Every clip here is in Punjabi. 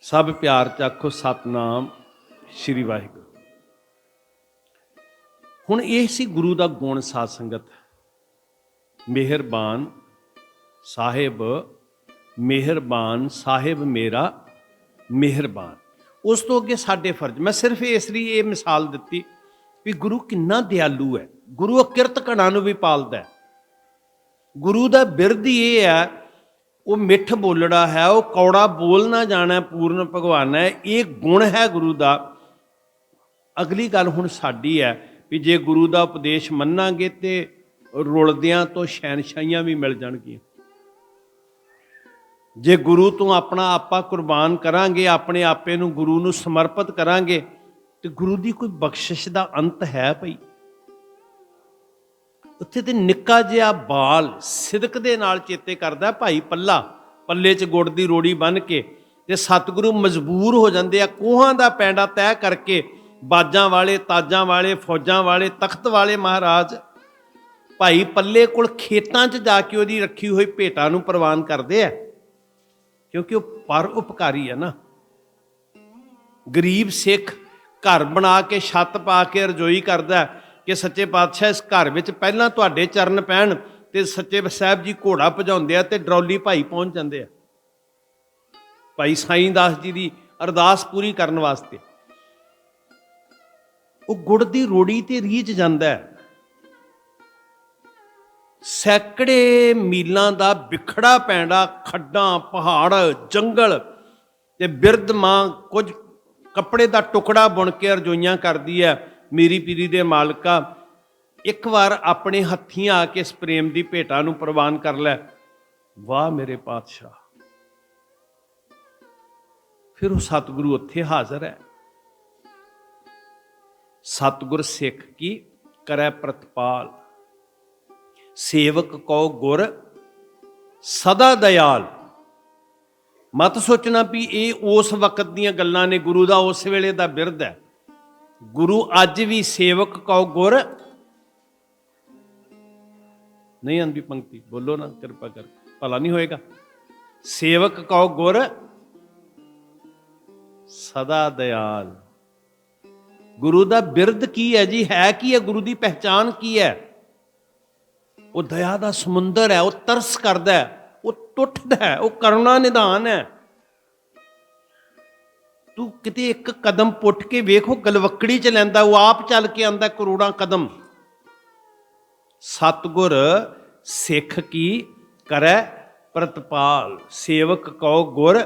ਸਭ ਪਿਆਰ ਚ ਆਖੋ ਸਤਨਾਮ ਸ੍ਰੀ ਵਾਹਿਗੁਰੂ। ਹੁਣ ਇਹ ਸੀ ਗੁਰੂ ਦਾ ਗੁਣ ਸਾਧ ਸੰਗਤ। ਮਿਹਰਬਾਨ ਸਾਹਿਬ ਮਿਹਰਬਾਨ ਸਾਹਿਬ ਮੇਰਾ, ਮਿਹਰਬਾਨ। ਉਸ ਤੋਂ ਅੱਗੇ ਸਾਡੇ ਫਰਜ਼। ਮੈਂ ਸਿਰਫ ਇਸ ਲਈ ਇਹ ਮਿਸਾਲ ਦਿੱਤੀ ਵੀ ਗੁਰੂ ਕਿੰਨਾ ਦਿਆਲੂ ਹੈ। ਗੁਰੂ ਅਕਿਰਤ ਕਣਾ ਨੂੰ ਵੀ ਪਾਲਦਾ ਹੈ। ਗੁਰੂ ਦਾ ਬਿਰਧ ਹੀ ਇਹ ਹੈ ਉਹ ਮਿੱਠ ਬੋਲੜਾ ਹੈ, ਉਹ ਕੌੜਾ ਬੋਲ ਨਾ ਜਾਣਾ, ਪੂਰਨ ਭਗਵਾਨ ਹੈ, ਇਹ ਗੁਣ ਹੈ ਗੁਰੂ ਦਾ। ਅਗਲੀ ਗੱਲ ਹੁਣ ਸਾਡੀ ਹੈ ਵੀ ਜੇ ਗੁਰੂ ਦਾ ਉਪਦੇਸ਼ ਮੰਨਾਂਗੇ ਤੇ ਰੁਲਦਿਆਂ ਤੋਂ ਸ਼ੈਨਸ਼ਾਹੀਆਂ ਵੀ ਮਿਲ ਜਾਣਗੀਆਂ। ਜੇ ਗੁਰੂ ਤੋਂ ਆਪਣਾ ਆਪਾ ਕੁਰਬਾਨ ਕਰਾਂਗੇ, ਆਪਣੇ ਆਪੇ ਨੂੰ ਗੁਰੂ ਨੂੰ ਸਮਰਪਿਤ ਕਰਾਂਗੇ, ਤੇ ਗੁਰੂ ਦੀ ਕੋਈ ਬਖਸ਼ਿਸ਼ ਦਾ ਅੰਤ ਹੈ ਭਈ? ਉੱਥੇ ਤੇ ਨਿੱਕਾ ਜਿਹਾ ਬਾਲ ਸਿਦਕ ਦੇ ਨਾਲ ਚੇਤੇ ਕਰਦਾ ਭਾਈ ਪੱਲਾ, ਪੱਲੇ 'ਚ ਗੁੜ ਦੀ ਰੋੜੀ ਬੰਨ ਕੇ ਤੇ ਸਤਿਗੁਰੂ ਮਜਬੂਰ ਹੋ ਜਾਂਦੇ ਆ, ਕੋਹਾਂ ਦਾ ਪੈਂਡਾ ਤੈਅ ਕਰਕੇ ਬਾਜਾਂ ਵਾਲੇ, ਤਾਜਾਂ ਵਾਲੇ, ਫੌਜਾਂ ਵਾਲੇ, ਤਖਤ ਵਾਲੇ ਮਹਾਰਾਜ ਭਾਈ ਪੱਲੇ ਕੋਲ ਖੇਤਾਂ 'ਚ ਜਾ ਕੇ ਉਹਦੀ ਰੱਖੀ ਹੋਈ ਭੇਟਾਂ ਨੂੰ ਪ੍ਰਵਾਨ ਕਰਦੇ ਆ। ਕਿਉਂਕਿ ਉਹ ਪਰ ਉਪਕਾਰੀ ਹੈ ਨਾ। ਗਰੀਬ ਸਿੱਖ ਘਰ ਬਣਾ ਕੇ ਛੱਤ ਪਾ ਕੇ ਰਜੋਈ ਕਰਦਾ ਕਿ ਸੱਚੇ ਪਾਤਸ਼ਾਹ ਇਸ ਘਰ ਵਿੱਚ ਪਹਿਲਾਂ ਤੁਹਾਡੇ ਚਰਨ ਪੈਣ ਤੇ ਸੱਚੇ ਸਾਹਿਬ ਜੀ ਘੋੜਾ ਭਜਾਉਂਦੇ ਆ ਤੇ ਡਰੌਲੀ ਭਾਈ ਪਹੁੰਚ ਜਾਂਦੇ ਆ। ਭਾਈ ਸਾਈਂ ਦਾਸ ਜੀ ਦੀ ਅਰਦਾਸ ਪੂਰੀ ਕਰਨ ਵਾਸਤੇ। ਉਹ ਗੁੜ ਦੀ ਰੋੜੀ ਤੇ ਰੀਝ ਜਾਂਦਾ ਹੈ। ਸੈਕੜੇ ਮੀਲਾਂ ਦਾ ਵਿਖੜਾ ਪੈਂਡਾ ਖੱਡਾਂ, ਪਹਾੜ, ਜੰਗਲ ਤੇ ਬਿਰਧ ਮਾਂ ਕੁਝ ਕੱਪੜੇ ਦਾ ਟੁਕੜਾ ਬੁਣ ਕੇ ਰਜੋਈਆਂ ਕਰਦੀ ਹੈ। ਮੇਰੀ ਪੀਰੀ ਦੇ ਮਾਲਕਾ, ਇੱਕ ਵਾਰ ਆਪਣੇ ਹੱਥੀਂ ਆ ਕੇ ਇਸ ਪ੍ਰੇਮ ਦੀ ਭੇਟਾ ਨੂੰ ਪ੍ਰਵਾਨ ਕਰ ਲੈ। ਵਾਹ ਮੇਰੇ ਪਾਤਸ਼ਾਹ। ਫਿਰ ਉਹ ਸਤਿਗੁਰੂ ਉੱਥੇ ਹਾਜ਼ਰ ਹੈ। ਸਤਿਗੁਰ ਸਿੱਖ ਕੀ ਕਰੈ ਪ੍ਰਤਪਾਲ। ਸੇਵਕ ਕੋ ਗੁਰ, ਸਦਾ ਦਇਆਲ। ਮਤ ਸੋਚਣਾ ਵੀ ਇਹ ਉਸ ਵਕਤ ਦੀਆਂ ਗੱਲਾਂ ਨੇ, ਗੁਰੂ ਦਾ ਉਸ ਵੇਲੇ ਦਾ ਬਿਰਧ ਹੈ। ਗੁਰੂ ਅੱਜ ਵੀ ਸੇਵਕ ਕੋ ਗੁਰ। ਨਹੀਂ ਆਂਦੀ ਪੰਕਤੀ, ਬੋਲੋ ਨਾ, ਕਿਰਪਾ ਕਰ। ਭਲਾ ਨਹੀਂ ਹੋਏਗਾ। ਸੇਵਕ ਕੋ ਗੁਰ। ਸਦਾ ਦਿਆਲ। ਗੁਰੂ ਦਾ ਬਿਰਧ ਕੀ ਹੈ ਜੀ? ਹੈ ਕੀ ਹੈ? ਗੁਰੂ ਦੀ ਪਹਿਚਾਨ ਕੀ ਹੈ? ਉਹ ਦਇਆ ਦਾ ਸਮੁੰਦਰ ਹੈ, ਉਹ ਤਰਸ ਕਰਦਾ ਹੈ, ਉਹ ਟੁੱਟਦਾ ਹੈ, ਉਹ ਕਰੁਣਾ ਨਿਧਾਨ ਹੈ। ਤੂੰ ਕਿਤੇ ਇੱਕ ਕਦਮ ਪੁੱਟ ਕੇ ਵੇਖੋ, ਗਲਵਕੜੀ ਚ ਲੈਂਦਾ, ਉਹ ਆਪ ਚੱਲ ਕੇ ਆਂਦਾ ਕਰੋੜਾਂ ਕਦਮ। ਸਤਗੁਰ ਸਿੱਖ ਕੀ ਕਰੈ ਪ੍ਰਤਪਾਲ, ਸੇਵਕ ਕਉ ਗੁਰ,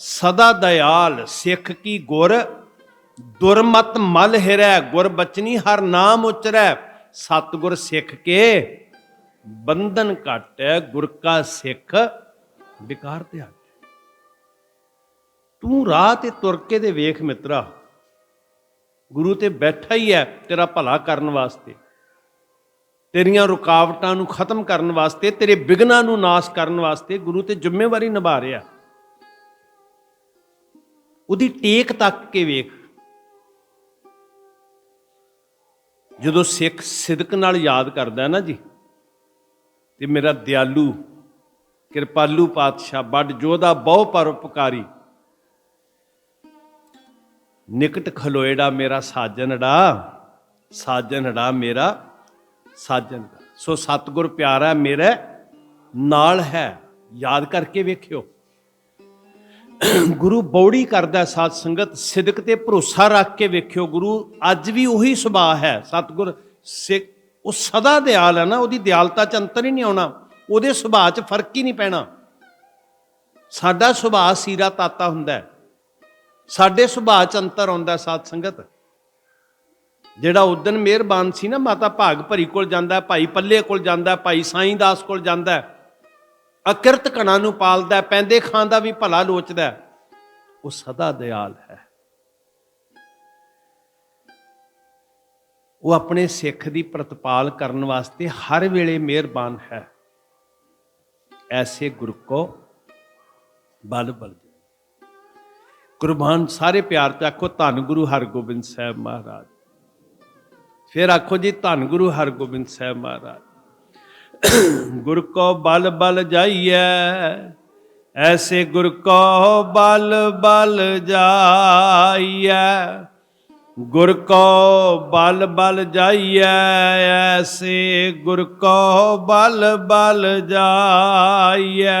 ਸਦਾ ਦਇਆਲ ਸਿੱਖ ਕੀ ਗੁਰ। ਦੁਰਮਤ ਮਲ ਹਿਰੈ, ਗੁਰ ਬਚਨੀ ਹਰ ਨਾਮ ਉਚਰੈ। ਸਤਗੁਰ ਸਿੱਖ ਕੇ ਬੰਧਨ ਘਟੈ, ਗੁਰ ਕਾ ਸਿੱਖ ਵਿਕਾਰ ਤੇ ਹਟ ਤੂੰ ਰਾਹ ਤੇ ਤੁਰ ਕੇ ਦੇ ਵੇਖ ਮਿੱਤਰਾ। ਗੁਰੂ ਤੇ ਬੈਠਾ ਹੀ ਹੈ ਤੇਰਾ ਭਲਾ ਕਰਨ ਵਾਸਤੇ। ਤੇਰੀਆਂ ਰੁਕਾਵਟਾਂ ਨੂੰ ਖਤਮ ਕਰਨ ਵਾਸਤੇ, ਤੇਰੇ ਵਿਗਨਾਂ ਨੂੰ ਨਾਸ਼ ਕਰਨ ਵਾਸਤੇ ਗੁਰੂ ਤੇ ਜ਼ਿੰਮੇਵਾਰੀ ਨਿਭਾ ਰਿਹਾ। ਉਹਦੀ ਟੇਕ ਤੱਕ ਕੇ ਵੇਖ। ਜਦੋਂ ਸਿੱਖ ਸਿਦਕ ਨਾਲ ਯਾਦ ਕਰਦਾ ਨਾ ਜੀ, ਤੇ ਮੇਰਾ ਦਿਆਲੂ, ਕਿਰਪਾਲੂ ਪਾਤਸ਼ਾਹ, ਵੱਡ ਜੋਧਾ ਬਹੁ ਪਰਉਪਕਾਰੀ ਨਿਕਟ ਖਲੋਏੜਾ ਮੇਰਾ ਸਾਜਨੜਾ ਸਾਜਨੜਾ ਮੇਰਾ ਸਾਜਨ ਸੋ ਸਤਗੁਰ ਪਿਆਰਾ ਮੇਰੇ ਨਾਲ ਹੈ, ਯਾਦ ਕਰਕੇ ਵੇਖਿਓ। ਗੁਰੂ ਬੌੜੀ ਕਰਦਾ ਸਾਧ ਸੰਗਤ, ਸਿਦਕ ਤੇ ਭਰੋਸਾ ਰੱਖ ਕੇ ਵੇਖਿਓ। ਗੁਰੂ ਅੱਜ ਵੀ ਉਹੀ ਸੁਭਾਅ ਹੈ, ਸਤਗੁਰ ਸਿੱਖ, ਉਹ ਸਦਾ ਦਿਆਲ ਹੈ ਨਾ, ਉਹਦੀ ਦਿਆਲਤਾ ਚ ਅੰਤਰ ਹੀ ਨਹੀਂ ਆਉਣਾ, ਉਹਦੇ ਸੁਭਾਅ ਚ ਫ਼ਰਕ ਹੀ ਨਹੀਂ ਪੈਣਾ। ਸਾਡਾ ਸੁਭਾਅ ਸੀਰਾ ਤਾਤਾ ਹੁੰਦਾ ਹੈ। ਸਾਡੇ ਸੁਭਾਅ ਚ ਅੰਤਰ ਆਉਂਦਾ ਸਾਧ ਸੰਗਤ। ਜਿਹੜਾ ਉਦਨ ਮਿਹਰਬਾਨ ਸੀ ਨਾ, ਮਾਤਾ ਭਾਗ ਭਰੀ ਕੋਲ ਜਾਂਦਾ ਭਾਈ ਪੱਲੇ ਕੋਲ ਜਾਂਦਾ ਭਾਈ ਸਾਈਂ ਦਾਸ ਕੋਲ ਜਾਂਦਾ ਅਕਿਰਤ ਕਣਾ ਨੂੰ ਪਾਲਦਾ ਪੈਂਦੇ ਖਾਂ ਦਾ ਵੀ ਭਲਾ ਲੋਚਦਾ ਉਹ ਸਦਾ ਦਿਆਲ ਹੈ। ਉਹ ਆਪਣੇ ਸਿੱਖ ਦੀ ਪ੍ਰਤਪਾਲ ਕਰਨ ਵਾਸਤੇ ਹਰ ਵੇਲੇ ਮਿਹਰਬਾਨ ਹੈ। ਐਸੇ ਗੁਰੂ ਕੋ ਬਲ ਬਲ ਕੁਰਬਾਨ ਸਾਰੇ ਪਿਆਰ ਤੇ ਆਖੋ, ਧੰਨ ਗੁਰੂ ਹਰਗੋਬਿੰਦ ਸਾਹਿਬ ਮਹਾਰਾਜ। ਫਿਰ ਆਖੋ ਜੀ, ਧੰਨ ਗੁਰੂ ਹਰਗੋਬਿੰਦ ਸਾਹਿਬ ਮਹਾਰਾਜ। ਗੁਰ ਕੋ ਬਲ ਬਲ ਜਾਈਐ, ਐਸੇ ਗੁਰ ਕੋ ਬਲ ਬਲ ਜਾਈਐ। ਗੁਰ ਕੋ ਬਲ ਬਲ ਜਾਈਐ, ਐਸੇ ਗੁਰ ਕੋ ਬਲ ਬਲ ਜਾਈਐ।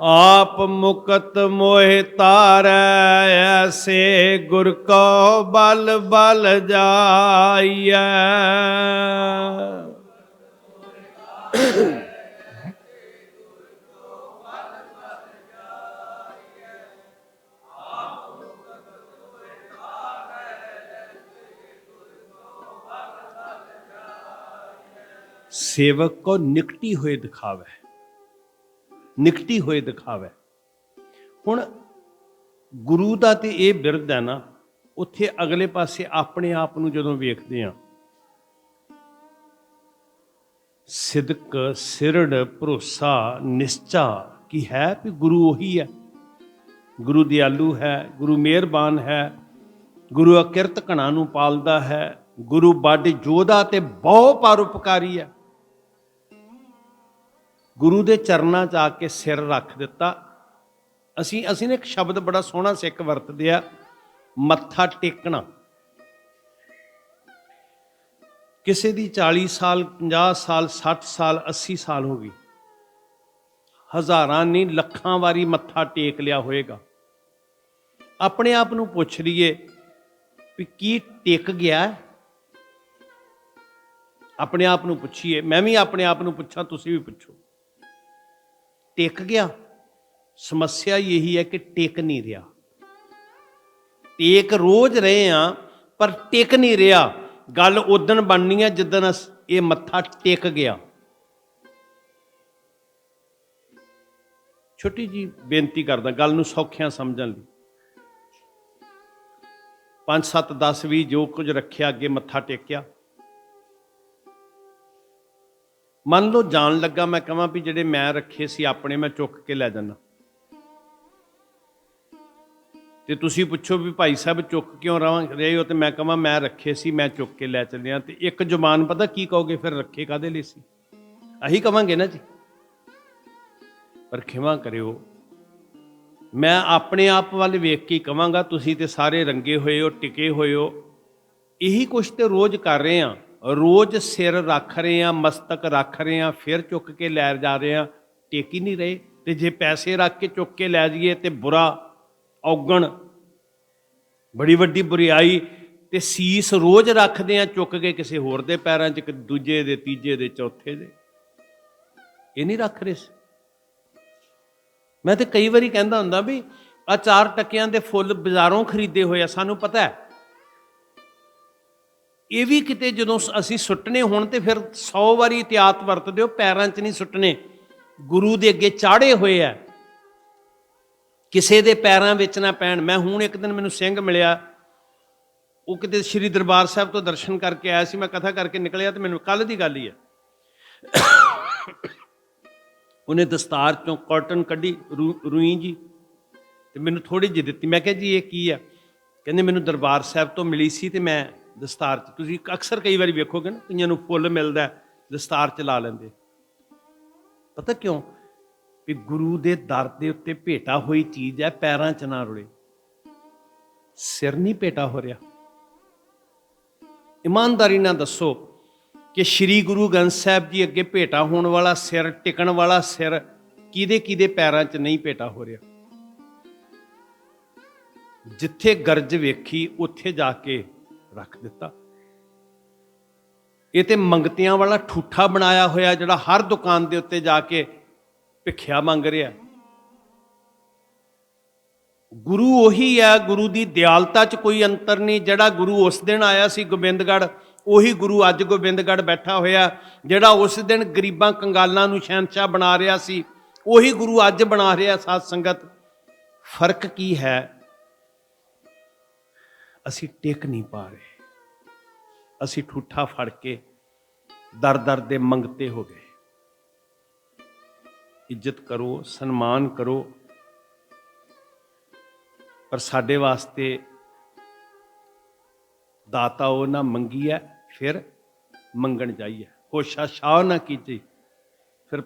ਆਪ ਮੁਕਤ ਮੋਹਿ ਤਾਰੈ ਐਸੇ ਗੁਰ ਕੋ ਬਲ ਬਲ ਜਾਈਐ। ਸੇਵਕ ਕੋ ਨਿਕਟੀ ਹੋਏ ਦਿਖਾਵੇ। ਨਿਕਟੀ ਹੋਏ ਦਿਖਾਵੇ। ਹੁਣ ਗੁਰੂ ਦਾ ਤੇ ਇਹ ਬਿਰਧ ਹੈ ਨਾ, ਉੱਥੇ ਅਗਲੇ ਪਾਸੇ ਆਪਣੇ ਆਪ ਨੂੰ ਜਦੋਂ ਵੇਖਦੇ ਆ ਸਿਦਕ, ਸਿਰੜ, ਭਰੋਸਾ, ਨਿਸ਼ਚਾ ਕੀ ਹੈ ਵੀ ਗੁਰੂ ਉਹੀ ਹੈ। ਗੁਰੂ ਦਿਆਲੂ ਹੈ, ਗੁਰੂ ਮਿਹਰਬਾਨ ਹੈ, ਗੁਰੂ ਅਕਿਰਤ ਕਣਾ ਨੂੰ ਪਾਲਦਾ ਹੈ, ਗੁਰੂ ਬਾਡੀ ਜੋਧਾ ਤੇ ਬਹੁ ਪਰਉਪਕਾਰੀ ਹੈ। ਗੁਰੂ ਦੇ ਚਰਨਾਂ 'ਚ ਆ ਕੇ ਸਿਰ ਰੱਖ ਦਿੱਤਾ। ਅਸੀਂ ਅਸੀਂ ਨੇ ਇੱਕ ਸ਼ਬਦ ਬੜਾ ਸੋਹਣਾ ਸਿੱਖ ਵਰਤਦੇ ਆ, ਮੱਥਾ ਟੇਕਣਾ। ਕਿਸੇ ਦੀ 40 ਸਾਲ 50 ਸਾਲ 60 ਸਾਲ 80 ਸਾਲ ਹੋ ਗਈ। ਹਜ਼ਾਰਾਂ ਨਹੀਂ, ਲੱਖਾਂ ਵਾਰੀ ਮੱਥਾ ਟੇਕ ਲਿਆ ਹੋਏਗਾ। ਆਪਣੇ ਆਪ ਨੂੰ ਪੁੱਛ ਲਈਏ ਵੀ ਕੀ ਟਿਕ ਗਿਆ ਆਪਣੇ ਆਪ ਨੂੰ ਪੁੱਛੀਏ। ਮੈਂ ਵੀ ਆਪਣੇ ਆਪ ਨੂੰ ਪੁੱਛਾਂ, ਤੁਸੀਂ ਵੀ ਪੁੱਛੋ। ਟਿਕ ਗਿਆ। ਸਮੱਸਿਆ ਇਹੀ ਹੈ ਕਿ ਟਿਕ ਨਹੀਂ ਰਿਹਾ। ਟੇਕ ਰੋਜ਼ ਰਹੇ ਆ ਪਰ ਟਿਕ ਨਹੀਂ ਰਿਹਾ। ਗੱਲ ਉਦਣ ਬਣਨੀ ਹੈ ਜਿੱਦਣ ਅਸ- ਇਹ ਮੱਥਾ ਟਿਕ ਗਿਆ। ਛੋਟੀ ਜੀ ਬੇਨਤੀ ਕਰਦਾ, ਗੱਲ ਨੂੰ ਸੌਖਿਆਂ ਸਮਝਣ ਲਈ। 5 7 10 20 ਜੋ ਕੁਝ ਰੱਖਿਆ ਅੱਗੇ ਮੱਥਾ ਟੇਕਿਆ। ਮੰਨ ਲਓ ਜਾਣ ਲੱਗਾ ਮੈਂ ਕਹਾਂ ਵੀ ਜਿਹੜੇ ਮੈਂ ਰੱਖੇ ਸੀ, ਆਪਣੇ ਮੈਂ ਚੁੱਕ ਕੇ ਲੈ ਜਾਣਾ ਤੇ ਤੁਸੀਂ ਪੁੱਛੋ ਵੀ ਭਾਈ ਸਾਹਿਬ ਚੁੱਕ ਕਿਉਂ ਰਹੇ ਹੋ ਤੇ ਮੈਂ ਕਹਾਂ ਮੈਂ ਰੱਖੇ ਸੀ, ਮੈਂ ਚੁੱਕ ਕੇ ਲੈ ਚੱਲਿਆ। ਤੇ ਇੱਕ ਜ਼ੁਬਾਨ ਪਤਾ ਕੀ ਕਹੋਗੇ, ਫਿਰ ਰੱਖੇ ਕਾਦੇ ਲਈ ਸੀ? ਅਹੀ ਕਵਾਂਗੇ ਨਾ ਜੀ। ਪਰ ਖਿਮਾ ਕਰਿਓ। ਮੈਂ ਆਪਣੇ ਆਪ ਵੱਲ ਵੇਖ ਕੇ ਹੀ ਕਵਾਂਗਾ, ਤੁਸੀਂ ਤੇ ਸਾਰੇ ਰੰਗੇ ਹੋਏ ਹੋ, ਟਿਕੇ ਹੋਏ ਹੋ। ਇਹੀ ਕੁਛ ਤੇ ਰੋਜ਼ ਕਰ ਰਹੇ ਆ ਰੋਜ਼ ਸਿਰ ਰੱਖ ਰਹੇ ਆ ਮਸਤਕ ਰੱਖ ਰਹੇ ਆ ਫਿਰ ਚੁੱਕ ਕੇ ਲੈ ਜਾ ਰਹੇ ਆ ਟੇਕ ਹੀ ਨਹੀਂ ਰਹੇ। ਤੇ ਜੇ ਪੈਸੇ ਰੱਖ ਕੇ ਚੁੱਕ ਕੇ ਲੈ ਜਾਈਏ ਤੇ ਬੁਰਾ ਔਗਣ। ਬੜੀ ਵੱਡੀ ਬੁਰੀਾਈ ਤੇ ਸੀਸ ਰੋਜ਼ ਰੱਖਦੇ ਆ ਚੁੱਕ ਕੇ ਕਿਸੇ ਹੋਰ ਦੇ ਪੈਰਾਂ 'ਚ ਦੂਜੇ ਦੇ, ਤੀਜੇ ਦੇ, ਚੌਥੇ ਦੇ। ਇਹ ਨਹੀਂ ਰੱਖ ਰਹੇ ਮੈਂ ਤੇ ਕਈ ਵਾਰੀ ਕਹਿੰਦਾ ਹੁੰਦਾ ਵੀ ਆ ਚਾਰ ਟੱਕਿਆਂ ਦੇ ਫੁੱਲ ਬਾਜ਼ਾਰੋਂ ਖਰੀਦੇ ਹੋਏ ਆ, ਸਾਨੂੰ ਪਤਾ ਹੈ ਇਹ ਵੀ ਕਿਤੇ ਜਦੋਂ ਅਸੀਂ ਸੁੱਟਣੇ ਹੋਣ ਤੇ ਫਿਰ 100 ਵਾਰੀ ਇਤਿਆਤ ਵਰਤਦੇ ਹੋ, ਪੈਰਾਂ 'ਚ ਨਹੀਂ ਸੁੱਟਣੇ ਗੁਰੂ ਦੇ ਅੱਗੇ ਚਾੜੇ ਹੋਏ ਆ। ਕਿਸੇ ਦੇ ਪੈਰਾਂ ਵਿੱਚ ਨਾ ਪੈਣ। ਮੈਂ ਹੁਣ ਇੱਕ ਦਿਨ ਮੈਨੂੰ ਸਿੰਘ ਮਿਲਿਆ। ਉਹ ਕਿਤੇ ਸ੍ਰੀ ਦਰਬਾਰ ਸਾਹਿਬ ਤੋਂ ਦਰਸ਼ਨ ਕਰਕੇ ਆਇਆ ਸੀ। ਮੈਂ ਕਥਾ ਕਰਕੇ ਨਿਕਲਿਆ ਤੇ ਮੈਨੂੰ ਕੱਲ ਦੀ ਗੱਲ ਹੀ ਹੈ ਉਹਨੇ ਦਸਤਾਰ ਚੋਂ ਕਾਟਨ ਕੱਢੀ, ਰੂ- ਰੂਈ ਜੀ। ਤੇ ਮੈਨੂੰ ਥੋੜੀ ਜਿਹੀ ਦਿੱਤੀ। ਮੈਂ ਕਿਹਾ ਜੀ, ਇਹ ਕੀ ਆ? ਕਹਿੰਦੇ ਮੈਨੂੰ ਦਰਬਾਰ ਸਾਹਿਬ ਤੋਂ ਮਿਲੀ ਸੀ ਤੇ ਮੈਂ ਦਸਤਾਰ ਚ। ਤੁਸੀਂ ਅਕਸਰ ਕਈ ਵਾਰੀ ਵੇਖੋਗੇ ਨਾ, ਕਈਆਂ ਨੂੰ ਫੁੱਲ ਮਿਲਦਾ ਦਸਤਾਰ ਚ ਲਾ ਲੈਂਦੇ। ਪਤਾ ਕਿਉਂ? ਵੀ ਗੁਰੂ ਦੇ ਦਰ ਦੇ ਉੱਤੇ ਭੇਟਾ ਹੋਈ ਚੀਜ਼ ਹੈ, ਪੈਰਾਂ ਚ ਨਾ ਰੁਲੇ। ਸਿਰ ਨਹੀਂ ਭੇਟਾ ਹੋ ਰਿਹਾ। ਇਮਾਨਦਾਰੀ ਨਾਲ ਦੱਸੋ ਕਿ ਸ੍ਰੀ ਗੁਰੂ ਗ੍ਰੰਥ ਸਾਹਿਬ ਜੀ ਅੱਗੇ ਭੇਟਾ ਹੋਣ ਵਾਲਾ ਸਿਰ, ਟਿਕਣ ਵਾਲਾ ਸਿਰ ਕਿਹਦੇ ਕਿਹਦੇ ਪੈਰਾਂ 'ਚ ਨਹੀਂ ਭੇਟਾ ਹੋ ਰਿਹਾ। ਜਿੱਥੇ ਗਰਜ ਵੇਖੀ, ਉੱਥੇ ਜਾ ਕੇ ਰੱਖ ਦਿੱਤਾ। ਇਹ ਤੇ ਮੰਗਤਿਆਂ ਵਾਲਾ ਠੂਠਾ ਬਣਾਇਆ ਹੋਇਆ ਜਿਹੜਾ ਹਰ ਦੁਕਾਨ ਦੇ ਉੱਤੇ ਜਾ ਕੇ ਭਿੱਖਿਆ ਮੰਗ ਰਿਹਾ। ਗੁਰੂ ਉਹੀ ਹੈ, ਗੁਰੂ ਦੀ ਦਿਆਲਤਾ 'ਚ ਕੋਈ ਅੰਤਰ ਨਹੀਂ, ਜਿਹੜਾ ਗੁਰੂ ਉਸ ਦਿਨ ਆਇਆ ਸੀ ਗੋਬਿੰਦਗੜ੍ਹ, ਉਹੀ ਗੁਰੂ ਅੱਜ ਗੋਬਿੰਦਗੜ੍ਹ ਬੈਠਾ ਹੋਇਆ, ਜਿਹੜਾ ਉਸ ਦਿਨ ਗਰੀਬਾਂ ਕੰਗਾਲਾਂ ਨੂੰ ਸ਼ਹਿਨशाह ਬਣਾ ਰਿਹਾ ਸੀ, ਉਹੀ ਗੁਰੂ ਅੱਜ ਬਣਾ ਰਿਹਾ ਸਾਧ ਸੰਗਤ। ਫ਼ਰਕ ਕੀ ਹੈ? ਅਸੀਂ ਟਿਕ ਨਹੀਂ ਪਾ ਰਹੇ। ਅਸੀਂ ਠੂਠਾ ਫੜ ਕੇ ਦਰ ਦਰ ਦੇ ਮੰਗਤੇ ਹੋ ਗਏ। ਇੱਜ਼ਤ ਕਰੋ, ਸਨਮਾਨ ਕਰੋ। ਪਰ ਸਾਡੇ ਵਾਸਤੇ ਦਾਤਾ ਉਹ ਨਾ ਮੰਗੀ ਹੈ ਫਿਰ ਮੰਗਣ ਜਾਈਏ ਹੋਸ਼ਾ ਸ਼ਾਹ ਨਾ ਕੀਤੀ ਫਿਰ